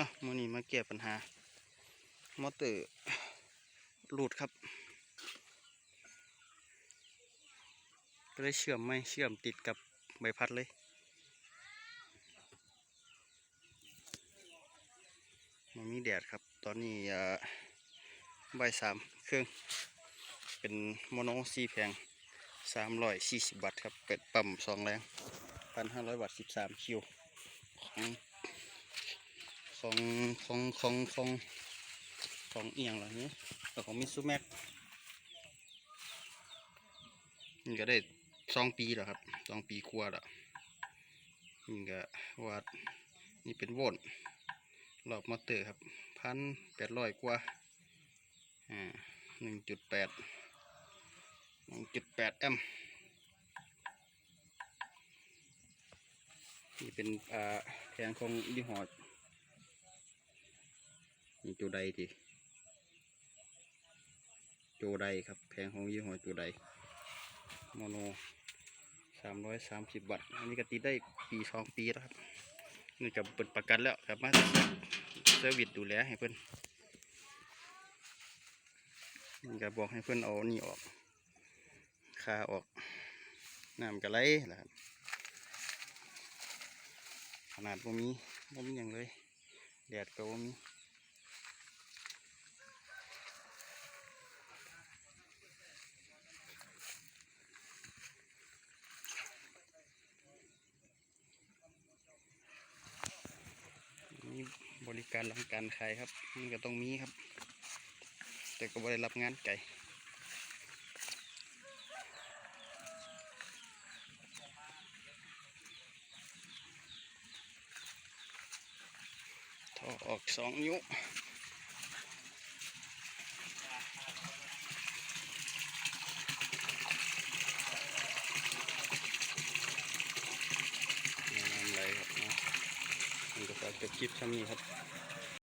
อะมื่อนี้มาแก้ปัญหา มอเตอร์หลุดครับ ก็เลยเชื่อมไม่เชื่อมติดกับใบพัดเลยมันมีแดดครับ ตอนนี้ใบสามเครื่อง เป็นโมโนซีแพงสามร้อยสี่สิบบาทครับ เป็ดปั๊มสองแรงพันห้าร้อยบาทสิบสามคิวของ ของของของของของเอียงเหล่านี้แต่ของมิซูแม็กนี่ก็ได้สองปีแล้วครับสองปีกว่าแล้วนี่ก็ว่านี่เป็นโวลต์รอบมอเตอร์ครับพันแปดร้อยกว่าอ่าหนึ่งจุดแปดหนึ่งจุดแปดแอมป์นี่เป็นอ่าแผงของยี่ห้อ นี่จูไดทีจูไดครับแพงของยี่ห้อจูไดโมโนสามร้อยสามสิบบาทอันนี้ก็ติดได้ปีสองปีแล้วครับนี่กับเปิดประกันแล้วครับมาเซอร์วิสดูแลให้เพื่อนนี่ก็บอกให้เพื่อนเอานี่ออกคาออกน้ำกระไหลแหละครับขนาดบ่มีบ่มีอย่างเลยแดดก็บ่มีมี บริการหลังการขายครับมันก็ต้องมีครับ แต่ก็บริรับงานไก่ท่อออกสองนิ้วนี่น้ำไหลครับเนาะมัน ก็ฝากจบคลิปชั้นนี้ครับ